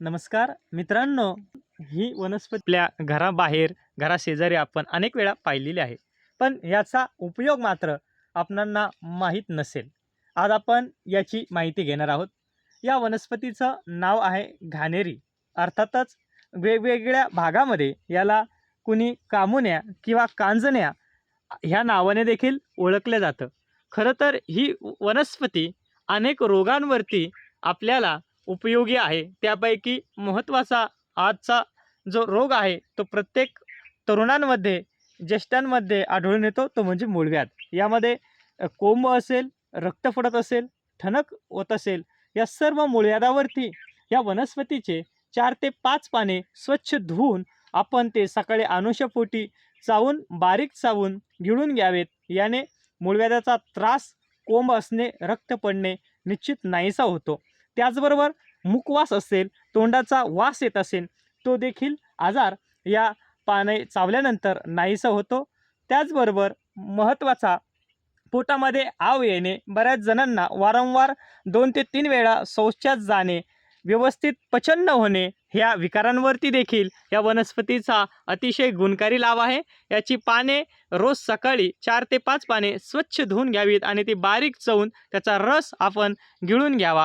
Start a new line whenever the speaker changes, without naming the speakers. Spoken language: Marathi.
नमस्कार मित्रांनो ही वनस्पती आपल्या घराबाहेर घराशेजारी आपण अनेक वेळा पाहिलेली आहे. पण याचा उपयोग मात्र आपणांना माहीत नसेल. आज आपण याची माहिती घेणार आहोत. या वनस्पतीचं नाव आहे घाणेरी. अर्थातच वेगवेगळ्या भागामध्ये याला कुणी कामुन्या किंवा कांजण्या ह्या नावाने देखील ओळखलं जातं. खरं तर ही वनस्पती अनेक रोगांवरती आपल्याला उपयोगी आहे. त्यापैकी महत्त्वाचा आजचा जो रोग आहे तो प्रत्येक तरुणांमध्ये ज्येष्ठांमध्ये आढळून येतो तो म्हणजे मूळव्याध. यामध्ये कोंब असेल रक्त फडत असेल ठणक होत असेल या सर्व मूळव्याधावरती या वनस्पतीचे चार ते पाच पाने स्वच्छ धुवून आपण ते सकाळी अनुषपोटी चावून बारीक चावून गिळून घ्यावेत. याने मूळव्याधाचा त्रास कोंब असणे रक्त पडणे निश्चित नाहीसा होतो. त्याचबरोबर मुखवास असेल तोंडाचा वास येत असेल तो देखील आजार या पाने चावल्यानंतर नाहीसा होतो. त्याचबरोबर महत्त्वाचा पोटामध्ये आव येणे बऱ्याच जणांना वारंवार दोन ते तीन वेळा शौचात जाणे व्यवस्थित पचन न होणे ह्या विकारांवरती देखील या वनस्पतीचा अतिशय गुणकारी लाभ आहे. याची पाने रोज सकाळी चार ते पाच पाने स्वच्छ धुवून घ्यावीत आणि ती बारीक चवून त्याचा रस आपण गिळून घ्यावा.